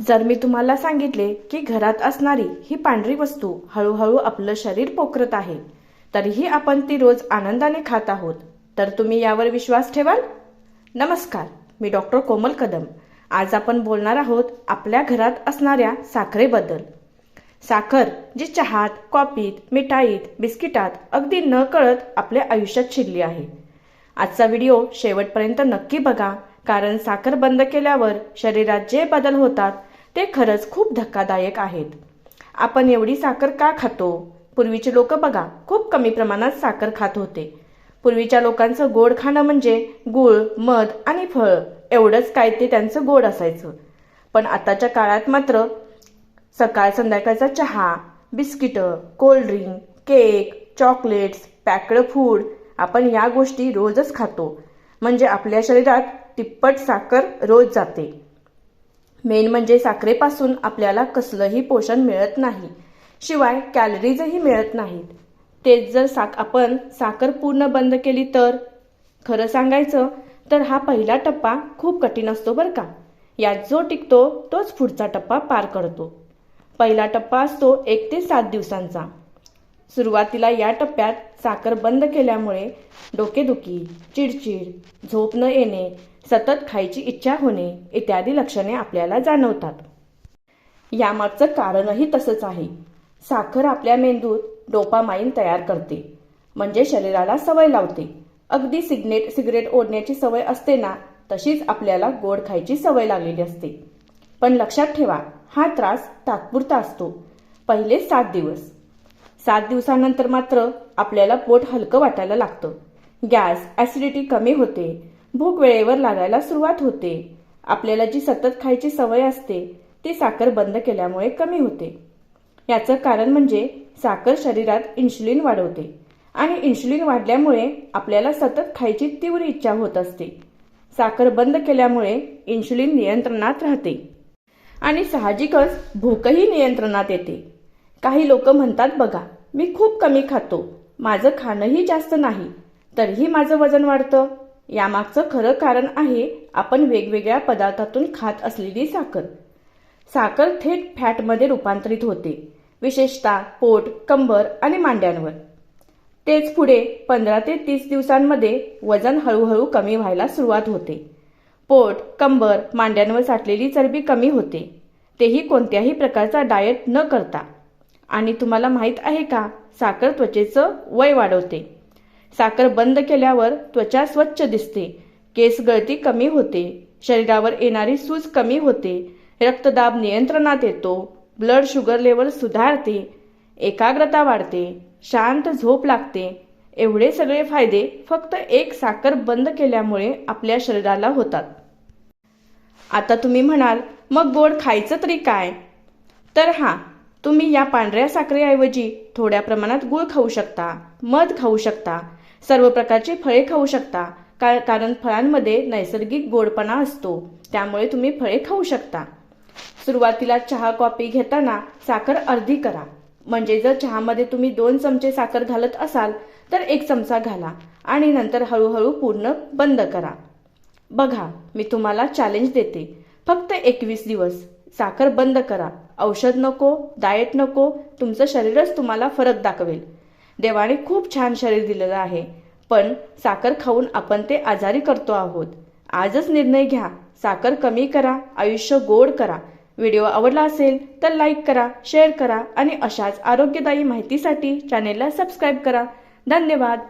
जर मी तुम्हाला सांगितले की घरात असणारी ही पांढरी वस्तू हळूहळू आपलं शरीर पोखरत आहे तरीही आपण ती रोज आनंदाने खात आहोत तर तुम्ही यावर विश्वास ठेवाल? नमस्कार मी डॉक्टर कोमल कदम. आज आपण बोलणार आहोत आपल्या घरात असणाऱ्या साखरेबद्दल. साखर जी चहात कॉफीत मिठाईत बिस्किटात अगदी न कळत आपल्या आयुष्यात शिरली आहे. आजचा व्हिडिओ शेवटपर्यंत नक्की बघा कारण साखर बंद केल्यावर शरीरात जे बदल होतात ते खरंच खूप धक्कादायक आहेत. आपण एवढी साखर का खातो? पूर्वीचे लोक बघा खूप कमी प्रमाणात साखर खात होते. पूर्वीच्या लोकांचं गोड खाणं म्हणजे गुळ मध आणि फळ एवढंच काय ते त्यांचं गोड असायचं. पण आताच्या काळात मात्र सकाळ संध्याकाळचा चहा बिस्किटं cold drink cake chocolates packed food आपण या गोष्टी रोजच खातो. म्हणजे आपल्या शरीरात तिप्पट साखर रोज जाते. मेन म्हणजे साखरेपासून आपल्याला कसलंही पोषण मिळत नाही. शिवाय कॅलरीजही मिळत नाहीत. तेच जर साख आपण साखर पूर्ण बंद केली तर? खरं सांगायचं तर हा पहिला टप्पा खूप कठीण असतो बरं का. यात जो टिकतो तोच पुढचा टप्पा पार करतो. पहिला टप्पा असतो एक ते सात दिवसांचा. सुरुवातीला या टप्प्यात साखर बंद केल्यामुळे डोकेदुखी चिडचिड झोप न येणे सतत खायची इच्छा होणे इत्यादी लक्षणे आपल्याला जाणवतात. यामागचं कारणही तसंच आहे. साखर आपल्या मेंदूत डोपामाइन तयार करते म्हणजे शरीराला सवय लावते. अगदी सिग्नेट सिगरेट ओढण्याची सवय असते ना तशीच आपल्याला गोड खायची सवय लागलेली असते. पण लक्षात ठेवा हा त्रास तात्पुरता असतो. पहिले सात दिवस. सात दिवसानंतर मात्र आपल्याला पोट हलकं वाटायला लागतं. गॅस ॲसिडिटी कमी होते. भूक वेळेवर लागायला सुरुवात होते. आपल्याला जी सतत खायची सवय असते ती साखर बंद केल्यामुळे कमी होते. याचं कारण म्हणजे साखर शरीरात इन्शुलिन वाढवते आणि इन्शुलिन वाढल्यामुळे आपल्याला सतत खायची तीव्र इच्छा होत असते. साखर बंद केल्यामुळे इन्शुलिन नियंत्रणात राहते. आणि साहजिकच भूकही नियंत्रणात येते. काही लोक म्हणतात बघा मी खूप कमी खातो. माझं खाणंही जास्त नाही. तरीही माझं वजन वाढतं. यामागचं खरं कारण आहे आपण वेगवेगळ्या पदार्थातून खात असलेली साखर. साखर थेट फॅटमध्ये रूपांतरित होते विशेषतः पोट कंबर आणि मांड्यांवर. तेच पुढे पंधरा ते तीस दिवसांमध्ये वजन हळूहळू कमी व्हायला सुरुवात होते. पोट कंबर मांड्यांवर साठलेली चरबी कमी होते. तेही कोणत्याही प्रकारचा डाएट न करता. आणि तुम्हाला माहीत आहे का साखर त्वचेचं वय वाढवते. साखर बंद केल्यावर त्वचा स्वच्छ दिसते. केस गळती कमी होते. शरीरावर येणारी सूज कमी होते. रक्तदाब नियंत्रणात येतो. ब्लड शुगर लेवल सुधारते. एकाग्रता वाढते. शांत झोप लागते. एवढे सगळे फायदे फक्त एक साखर बंद केल्यामुळे आपल्या शरीराला होतात. आता तुम्ही म्हणाल मग गोड खायचं तरी काय? तर हां तुम्ही या पांढऱ्या साखरेऐवजी थोड्या प्रमाणात गूळ खाऊ शकता मध खाऊ शकता सर्व प्रकारची फळे खाऊ शकता का कारण फळांमध्ये नैसर्गिक गोडपणा असतो त्यामुळे तुम्ही फळे खाऊ शकता. सुरुवातीला चहा कॉफी घेताना साखर अर्धी करा. म्हणजे जर चहामध्ये तुम्ही दोन चमचे साखर घालत असाल तर एक चमचा घाला आणि नंतर हळूहळू पूर्ण बंद करा. बघा मी तुम्हाला चॅलेंज देते. फक्त एकवीस दिवस साखर बंद करा. औषध नको डाएट नको तुमचं शरीरच तुम्हाला फरक दाखवेल. देवाने खूप छान शरीर दिलेलं आहे पण साखर खाऊन आपण ते आजारी करतो आहोत. आजच निर्णय घ्या. साखर कमी करा आयुष्य गोड करा. व्हिडिओ आवडला असेल तर लाईक करा शेअर करा आणि अशाच आरोग्यदायी माहितीसाठी चॅनेलला सबस्क्राईब करा. धन्यवाद.